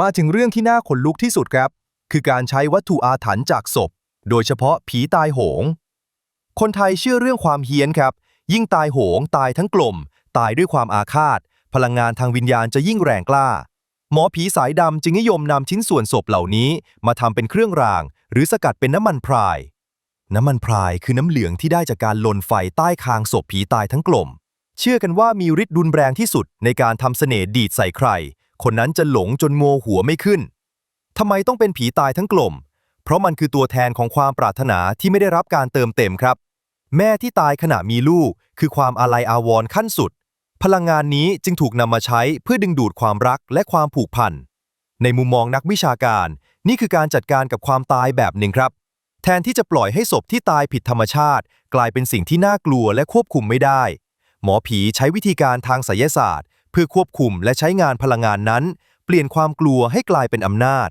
มาถึงเรื่องที่น่าขนลุกที่สุดครับ คือการใช้วัตถุอาถรรพ์จากศพ โดยเฉพาะผีตายโหง คนไทยเชื่อเรื่องความเฮี้ยนครับ ยิ่งตายโหง ตายทั้งกลม ตายด้วยความอาฆาต พลังงานทางวิญญาณจะยิ่งแรงกล้า หมอผีสายดำจึงนิยมนำชิ้นส่วนศพเหล่านี้ มาทำเป็นเครื่องราง หรือสกัดเป็นน้ำมันพราย น้ำมันพรายคือน้ำเหลืองที่ได้จากการลนไฟใต้คางศพผีตายทั้งกลม เชื่อกันว่ามีฤทธิ์รุนแรงที่สุดในการทำเสน่ห์ดีดใส่ใคร คนนั้นจะหลงจนโงหัวไม่ขึ้นทำไมต้องเป็นผีตายทั้งกลม เพราะมันคือตัวแทนของความปรารถนาที่ไม่ได้รับการเติมเต็มครับ แม่ที่ตายขณะมีลูก คือความอาลัยอาวรณ์ขั้นสุด พลังงานนี้จึงถูกนำมาใช้เพื่อดึงดูดความรักและความผูกพัน ในมุมมองนักวิชาการ นี่คือการจัดการกับความตายแบบหนึ่งครับ แทนที่จะปล่อยให้ศพที่ตายผิดธรรมชาติ กลายเป็นสิ่งที่น่ากลัวและควบคุมไม่ได้ หมอผีใช้วิธีการทางไสยศาสตร์ เพื่อควบคุมและใช้งานพลังงานนั้น เปลี่ยนความกลัวให้กลายเป็นอำนาจ